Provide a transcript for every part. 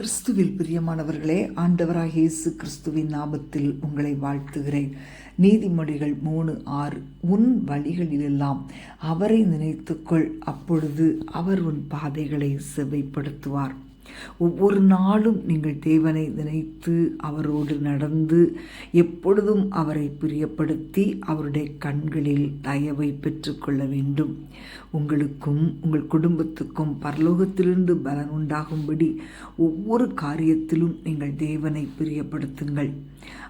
கிறிஸ்துவில் பிரியமானவர்களே ஆண்டவராக இயேசு கிறிஸ்துவின் நாமத்தில் உங்களை வாழ்த்துகிறேன். நீதிமொழிகள் மூணு ஆறு உன் வழிகளிலெல்லாம் அவரை நினைத்துக்கொள் அப்பொழுது அவர் உன் பாதைகளை செவைப்படுத்துவார் ஒவ்வொரு நாளும் நீங்கள் தேவனை நினைத்து அவரோடு நடந்து எப்பொழுதும் அவரை பிரியப்படுத்தி அவருடைய கண்களில் தயவை பெற்றுக்கொள்ள வேண்டும். உங்களுக்கும் உங்கள் குடும்பத்துக்கும் பரலோகத்திலிருந்து பலன் உண்டாகும்படி ஒவ்வொரு காரியத்திலும் நீங்கள் தேவனை பிரியப்படுத்துங்கள்.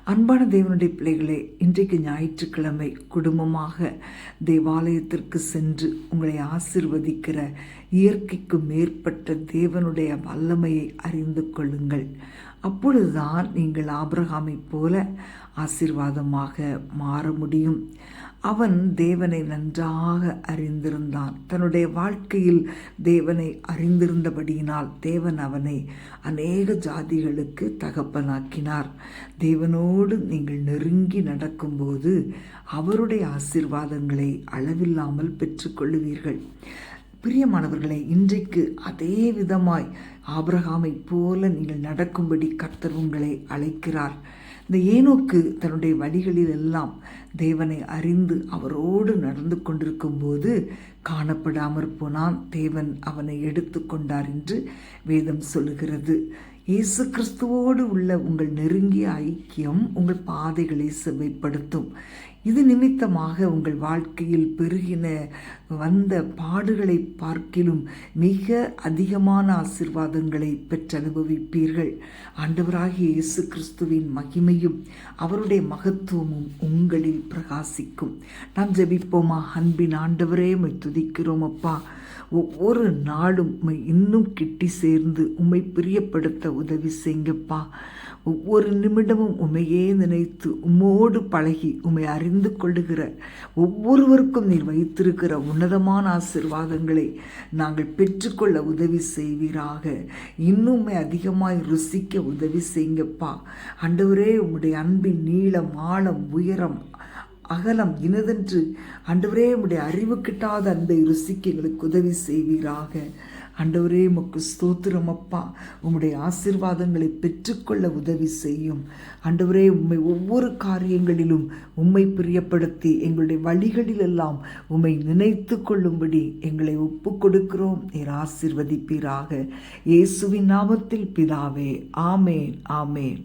அன்பான தேவனுடைய பிள்ளைகளே இன்றைக்கு ஞாயிற்றுக்கிழமை குடும்பமாக தேவாலயத்திற்கு சென்று உங்களை ஆசிர்வதிக்கிற இயற்கைக்கு மேற்பட்ட தேவனுடைய வல்லமையை அறிந்து கொள்ளுங்கள். அப்பொழுதுதான் நீங்கள் ஆபிரகாமைப் போல ஆசிர்வாதமாக மாற முடியும். அவன் தேவனை நன்றாக அறிந்திருந்தான். தன்னுடைய வாழ்க்கையில் தேவனை அறிந்திருந்தபடியினால் தேவன் அவனை அநேக ஜாதிகளுக்கு தகப்பனாக்கினார். தேவனோடு நீங்கள் நெருங்கி நடக்கும்போது அவருடைய ஆசிர்வாதங்களை அளவில்லாமல் பெற்றுக்கொள்ளுவீர்கள். பிரியமானவர்களை இன்றைக்கு அதே விதமாய் ஆபிரகாமை போல நீங்கள் நடக்கும்படி கர்த்தர் உங்களை அழைக்கிறார். இந்த ஏனோக்கு தன்னுடைய வழிகளில் எல்லாம் தேவனை அறிந்து அவரோடு நடந்து கொண்டிருக்கும் போது காணப்படாமற் போனான். தேவன் அவனை எடுத்து கொண்டார் என்று வேதம் சொல்லுகிறது. இயேசு கிறிஸ்துவோடு உள்ள உங்கள் நெருங்கிய ஐக்கியம் உங்கள் பாதைகளை செவைப்படுத்தும் இது நிமித்தமாக உங்கள் வாழ்க்கையில் பெருகின வந்த பாடுகளை பார்க்கிலும் மிக அதிகமான ஆசிர்வாதங்களை பெற்றனுபவிப்பீர்கள். ஆண்டவராகிய இயேசு கிறிஸ்துவின் மகிமையும் அவருடைய மகத்துவமும் உங்களில் பிரகாசிக்கும். நாம் ஜபிப்போமா? அன்பின் ஆண்டவரே மை துதிக்கிறோம் அப்பா. ஒவ்வொரு நாளும் இன்னும் கிட்டி சேர்ந்து உம்மை பிரியப்படுத்த உதவி செய்யுங்கப்பா. ஒவ்வொரு நிமிடமும் உமையே நினைத்து உம்மோடு பழகி உம்மை அறிந்து கொள்ளுகிற ஒவ்வொருவருக்கும் நீர் வைத்திருக்கிற உன்னதமான ஆசிர்வாதங்களை நாங்கள் பெற்றுக்கொள்ள உதவி செய்வீராக. இன்னுமே அதிகமாய் ருசிக்க உதவி செய்யுங்கப்பா. அண்டவரே உம்முடைய அன்பின் நீளம் ஆழம் உயரம் அகலம் இனதென்று ஆண்டவரே உடைய அறிவு கிட்டாத அன்பை ருசிக்கு எங்களுக்கு உதவி செய்வீராக. ஆண்டவரே உமக்கு ஸ்தோத்திரம் அப்பா. உம்முடைய ஆசிர்வாதங்களை பெற்றுக்கொள்ள உதவி செய்யும். ஆண்டவரே உம்மை ஒவ்வொரு காரியங்களிலும் உம்மை பிரியப்படுத்தி எங்களுடைய வழிகளிலெல்லாம் உம்மை நினைத்து கொள்ளும்படி எங்களை ஒப்பு கொடுக்கிறோம் நீர் ஆசிர்வதிப்பீராக. இயேசுவின் நாமத்தில் பிதாவே. ஆமேன் ஆமேன்.